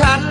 ฉัน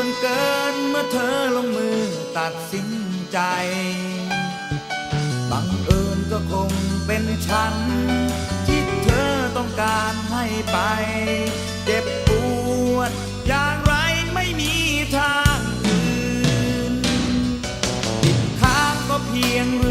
ส่วนเกินเมื่อเธอลงมือตัดสินใจบังเอิญก็คงเป็นฉัน ที่เธอต้องการให้ไป เจ็บปวดอย่างไรไม่มีทางอื่นผิดทางก็เพียงเ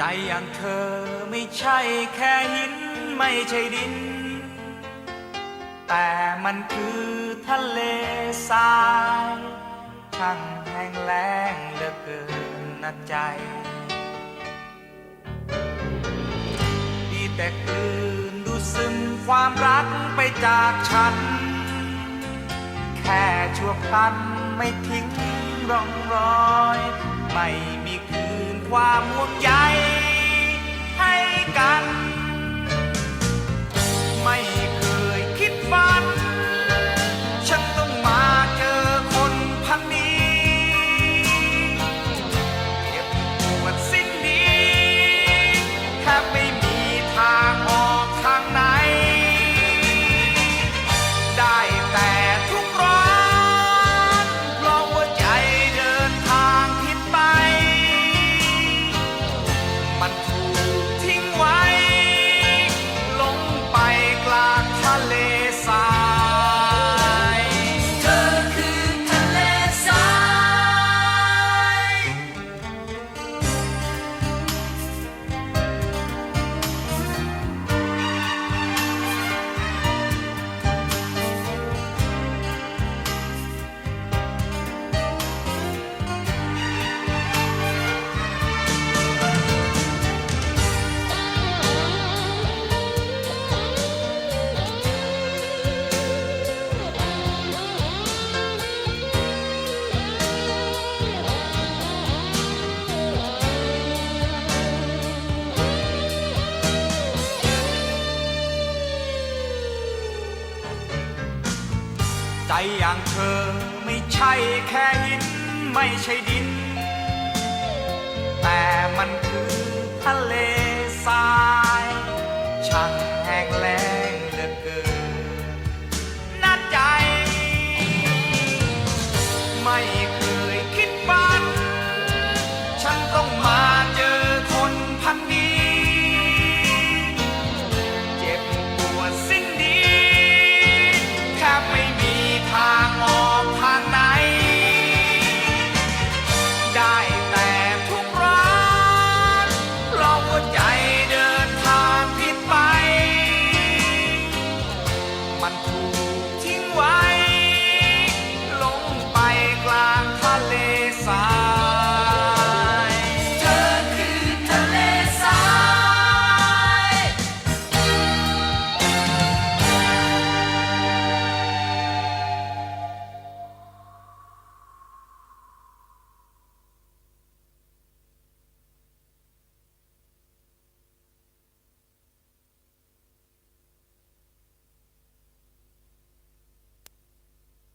ใจอย่างเธอไม่ใช่แค่หินไม่ใช่ดิน แต่มันคือทะเลทรายช่างแห้งแล้งเหลือเกินนะใจดีแต่คืนดูซึมความรักไปจากฉัน แค่ชั่วครั้นไม่ทิ้งร่องรอย ไม่มีคืนความห่วงใยให้กัน ใจอย่างเธอไม่ใช่แค่หินไม่ใช่ดิน แต่มันคือทะเล